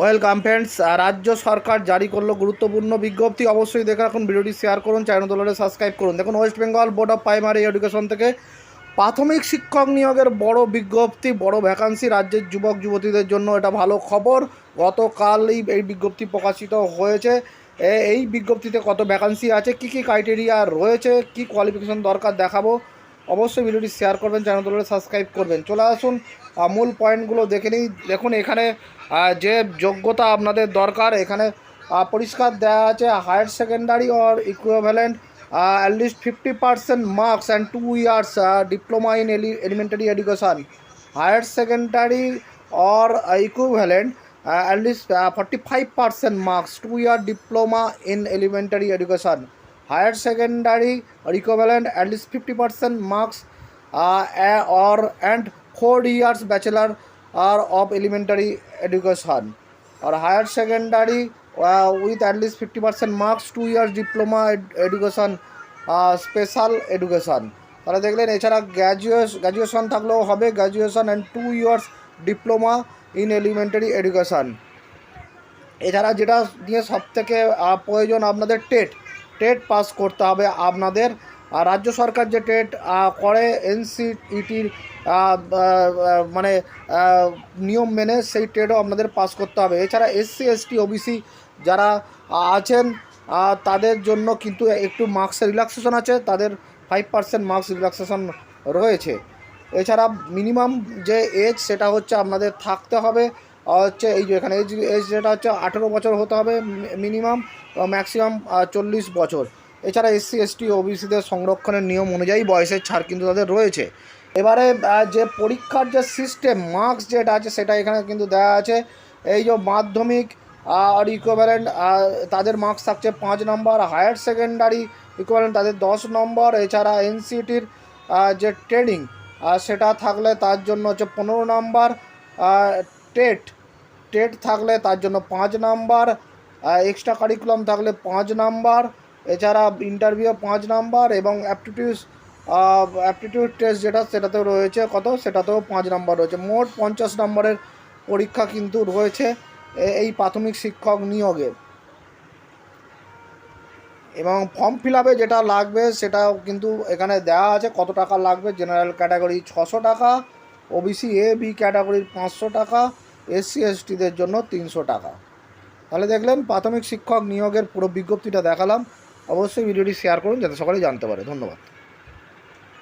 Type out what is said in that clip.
Welcome friends রাজ্য সরকার জারি করল গুরুত্বপূর্ণ বিজ্ঞপ্তি। অবশ্যই দেখে রাখুন, ভিডিওটি শেয়ার করুন চ্যানেল দলের সাবস্ক্রাইব করুন। দেখুন West Bengal board of primary education থেকে প্রাথমিক শিক্ষক নিয়োগের বড় বিজ্ঞপ্তি, বড় ভ্যাকান্সি রাজ্যের যুবক, যুবতীদের জন্য এটা ভালো খবর। গতকালই এই বিজ্ঞপ্তি প্রকাশিত হয়েছে। এই বিজ্ঞপ্তিতে কত ভ্যাকান্সি আছে, কি কি ক্রাইটেরিয়া রয়েছে, কি কোয়ালিফিকেশন দরকার দেখাবো। অবশ্যই ভিডিওটি শেয়ার করবেন চ্যানেল দলের সাবস্ক্রাইব করবেন। চলে আসুন মূল পয়েন্টগুলো দেখে নিই। দেখুন, এখানে যে যোগ্যতা আপনাদের দরকার, এখানে পরিষ্কার দেওয়া আছে higher secondary or equivalent at least fifty percent marks and two years diploma in ele elementary education higher secondary or equivalent at least forty five percent marks two year diploma in elementary education higher secondary or equivalent at least 50% marks uh, a- or and four years bachelor or of elementary education or higher secondary uh, with at least 50% marks two years diploma ed- education uh, special education তাহলে দেখলেন এছাড়া গ্র্যাজুয়েশ graduation থাকলেও হবে graduation and two years diploma in elementary education এছাড়া যেটা নিয়ে সব থেকে প্রয়োজন আপনাদের টেট টেট পাস করতে হবে আপনাদের। রাজ্য সরকার যে টেট করে এনসিইটির মানে নিয়ম মেনে সেই টেটও আপনাদের পাস করতে হবে। এছাড়া এসসি, এসটি, ওবিসি যারা আছেন তাদের জন্য কিন্তু একটু মার্কসের রিল্যাক্সেশন আছে, তাদের ফাইভ পার্সেন্ট মার্কস রিল্যাক্সেশন রয়েছে। এছাড়া মিনিমাম যে এজ, সেটা হচ্ছে আপনাদের থাকতে হবে। হচ্ছে এই যে এখানে এজ এজ যেটা হচ্ছে আঠেরো বছর হতে হবে মিনিমাম ম্যাক্সিমাম চল্লিশ বছর। এছাড়া এসসি, এসটি, ওবিসিদের সংরক্ষণের নিয়ম অনুযায়ী বয়সের ছাড় কিন্তু তাদের রয়েছে। এবারে যে পরীক্ষার যে সিস্টেম মার্কস যেটা আছে সেটা এখানে কিন্তু দেওয়া আছে। এই যে মাধ্যমিক আর ইকুইভ্যালেন্ট তাদের মার্কস থাকছে পাঁচ নম্বর হায়ার সেকেন্ডারি ইকুইভ্যালেন্ট তাদের দশ নম্বর। এছাড়া এনসিটির যে ট্রেনিং সেটা থাকলে তার জন্য হচ্ছে পনেরো নম্বর। টেট টেট থাকলে তার জন্য পাঁচ নাম্বার এক্সট্রা কারিকুলাম থাকলে পাঁচ নাম্বার, এছাড়া ইন্টারভিউ পাঁচ নাম্বার এবং অ্যাপটিটিউড অ্যাপটিটিউড টেস্ট যেটা সেটাতেও রয়েছে, কত? সেটাতেও পাঁচ নাম্বার রয়েছে। মোট পঞ্চাশ নম্বরের পরীক্ষা কিন্তু রয়েছে এই প্রাথমিক শিক্ষক নিয়োগে। এবং ফর্ম ফিল আপে যেটা লাগবে সেটাও কিন্তু এখানে দেওয়া আছে, কত টাকা লাগবে? জেনারেল ক্যাটাগরি ছশো টাকা ওবিসি এ বি ক্যাটাগরির পাঁচশো টাকা এসসি এসটিদের জন্য তিনশো টাকা। তাহলে দেখলেন প্রাথমিক শিক্ষক নিয়োগের পুরো বিজ্ঞপ্তিটা দেখালাম। অবশ্যই ভিডিওটি শেয়ার করুন যাতে সকলেই জানতে পারে। ধন্যবাদ।